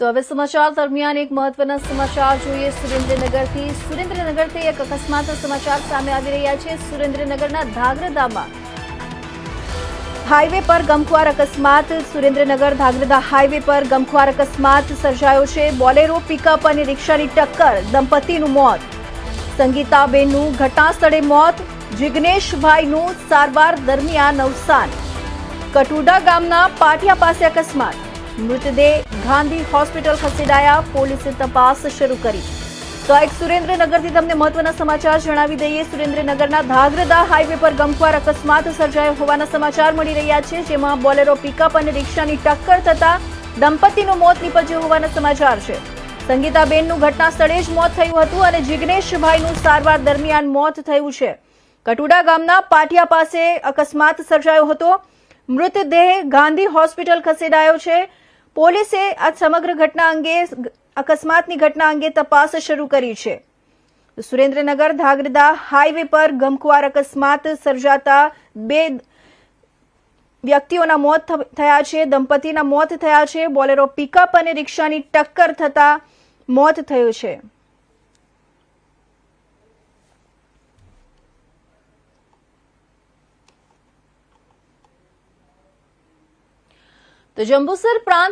તો હવે સમાચાર દરમિયાન એક મહત્વના સમાચાર જોઈએ. સુરેન્દ્રનગરથી સુરેન્દ્રનગરથી એક અકસ્માત સમાચાર સામે આવી રહ્યા છે. સુરેન્દ્રનગરના ધાગ્રદામાં હાઈવે પર ગમખ્વાર અકસ્માત. સુરેન્દ્રનગર ધાગ્રદા હાઈવે પર ગમખ્વાર અકસ્માત સર્જાયો છે. બોલેરો પિકઅપ અને રિક્ષાની ટક્કર, દંપતીનું મોત. સંગીતાબેનનું ઘટના સ્થળે મોત. જિગ્નેશભાઈનું સારવાર દરમિયાન અવસાન. કટુડા ગામના પાટિયા પાસે અકસ્માત. મૃતદેહ ગાંધી હોસ્પિટલ ખસેડાયા, પોલીસે તપાસ શરૂ કરી. તો એક સુરેન્દ્રનગરથી તમને મહત્વના સમાચાર જણાવી દઈએ. સુરેન્દ્રનગરના ધાગ્રદા હાઈવે પર ગમખ્વાર અકસ્માત સર્જાયો હોવાના સમાચાર મળી રહ્યા છે, જેમાં બોલેરો પિકઅપ અને રિક્ષાની ટક્કર થતા દંપતીનું મોત નીપજ્યું હોવાના સમાચાર છે. સંગીતાબેનનું ઘટના સ્થળે જ મોત થયું હતું અને જિગ્નેશભાઈનું સારવાર દરમિયાન મોત થયું છે. કટુડા ગામના પાટિયા પાસે અકસ્માત સર્જાયો હતો. મૃતદેહ ગાંધી હોસ્પિટલ ખસેડાયો છે. પોલીસે આ સમગ્ર ઘટના અંગે અકસ્માતની ઘટના અંગે તપાસ શરૂ કરી છે. સુરેન્દ્રનગર ધાગરદા હાઈવે પર ગમખુવાર અકસ્માત સર્જાતા બે વ્યક્તિઓના મોત થયા છે, દંપતીના મોત થયા છે, બોલેરો પિકઅપ અને રિક્ષાની ટક્કર થતા મોત થયું છે. તો જંબુસર પ્રાંત